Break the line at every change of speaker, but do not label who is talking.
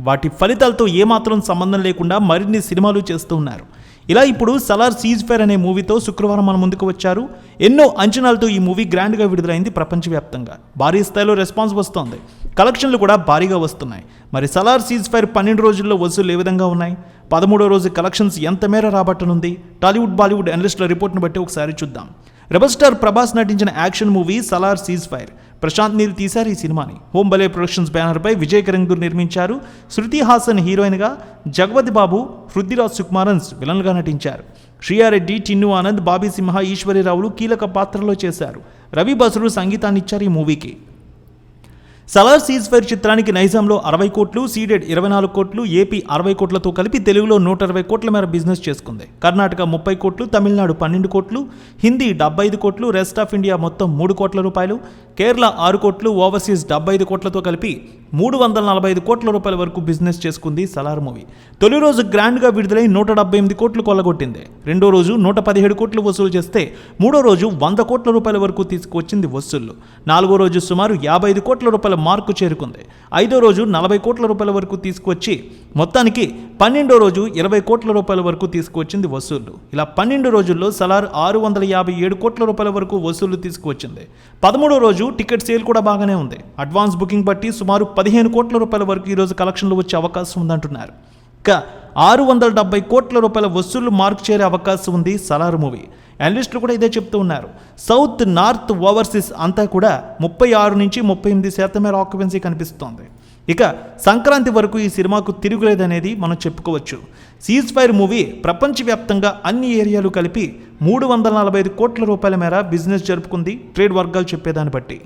వాటి ఫలితాలతో ఏమాత్రం సంబంధం లేకుండా మరిన్ని సినిమాలు చేస్తూ ఉన్నారు. ఇలా ఇప్పుడు సలార్ సీజ్ ఫైర్ అనే మూవీతో శుక్రవారం మన ముందుకు వచ్చారు. ఎన్నో అంచనాలతో ఈ మూవీ గ్రాండ్గా విడుదలైంది ప్రపంచవ్యాప్తంగా. భారీ స్థాయిలో రెస్పాన్స్ వస్తోంది. కలెక్షన్లు కూడా భారీగా వస్తున్నాయి. మరి సలార్ సీజ్ ఫైర్ పన్నెండు రోజుల్లో వసూలు ఏ విధంగా ఉన్నాయి? పదమూడో రోజు కలెక్షన్స్ ఎంత మేర రాబట్టనుంది? టాలీవుడ్ బాలీవుడ్ అనలిస్టుల రిపోర్ట్ను బట్టి ఒకసారి చూద్దాం. రెబల్ స్టార్ ప్రభాస్ నటించిన action movie Salaar ceasefire. Prashanth Neel తీశారు ఈ సినిమాని. హోంబలే బలే ప్రొడక్షన్స్ బ్యానర్పై విజయ్ కరంగూర్ నిర్మించారు. శృతి హాసన్ హీరోయిన్గా జగపతి బాబు హృద్దిరాజ్ సుకుమారన్స్ విలన్గా నటించారు. శ్రీయారెడ్డి టిన్ను ఆనంద్ బాబీ సింహ ఈశ్వరిరావులు కీలక పాత్రలో చేశారు. రవి బసురు సంగీతాన్నిచ్చారు ఈ మూవీకి. సలార్ సీజ్ ఫైర్ చిత్రానికి నైజాంలో అరవై కోట్లు సీడెడ్ ఇరవై నాలుగు కోట్లు ఏపీ అరవై కోట్లతో కలిపి తెలుగులో నూట అరవై కోట్ల మేర బిజినెస్ చేసుకుంది. కర్ణాటక ముప్పై కోట్లు తమిళనాడు పన్నెండు కోట్లు హిందీ డెబ్బై ఐదు కోట్లు రెస్ట్ ఆఫ్ ఇండియా మొత్తం మూడు కోట్ల రూపాయలు కేరళ ఆరు కోట్లు ఓవర్సీస్ డెబ్బై ఐదు కోట్లతో కలిపి మూడు వందల నలభై ఐదు కోట్ల రూపాయల వరకు బిజినెస్ చేసుకుంది సలార్ మూవీ. తొలి రోజు గ్రాండ్గా విడుదలై నూట డెబ్బై ఎనిమిది కోట్లు కొల్లగొట్టింది. రెండో రోజు నూట పదిహేడు కోట్లు వసూలు చేస్తే మూడో రోజు వంద కోట్ల రూపాయల వరకు తీసుకువచ్చింది వసూళ్ళు. నాలుగో రోజు సుమారు యాభై ఐదు కోట్ల రూపాయల మార్కు చేరుకుంది. ఐదో రోజు నలభై కోట్ల రూపాయల వరకు తీసుకువచ్చి మొత్తానికి పన్నెండో రోజు ఇరవై కోట్ల రూపాయల వరకు తీసుకువచ్చింది వసూళ్ళు. ఇలా పన్నెండు రోజుల్లో సలార్ ఆరు వందల యాభై ఏడు కోట్ల రూపాయల వరకు వసూళ్ళు తీసుకువచ్చింది. పదమూడో రోజు టికెట్ సేల్ కూడా బాగానే ఉంది. అడ్వాన్స్ బుకింగ్ బట్టి సుమారు పదిహేను కోట్ల రూపాయల వరకు ఈరోజు కలెక్షన్లు వచ్చే అవకాశం ఉందంటున్నారు. ఇక ఆరు వందల డెబ్బై కోట్ల రూపాయల వసూళ్ళు మార్క్ చేరే అవకాశం ఉంది సలార్ మూవీ. అనలిస్టులు కూడా ఇదే చెప్తూ ఉన్నారు. సౌత్ నార్త్ ఓవర్సీస్ అంతా కూడా ముప్పై ఆరు నుంచి ముప్పై ఎనిమిది శాతం మేర ఆక్యుపెన్సీ కనిపిస్తోంది. ఇక సంక్రాంతి వరకు ఈ సినిమాకు తిరుగులేదనేది మనం చెప్పుకోవచ్చు. సీజ్ ఫైర్ మూవీ ప్రపంచవ్యాప్తంగా అన్ని ఏరియాలు కలిపి మూడు వందల నలభై ఐదు కోట్ల రూపాయల మేర బిజినెస్ జరుపుకుంది. ట్రేడ్ వర్గాలు చెప్పేదాన్ని బట్టి.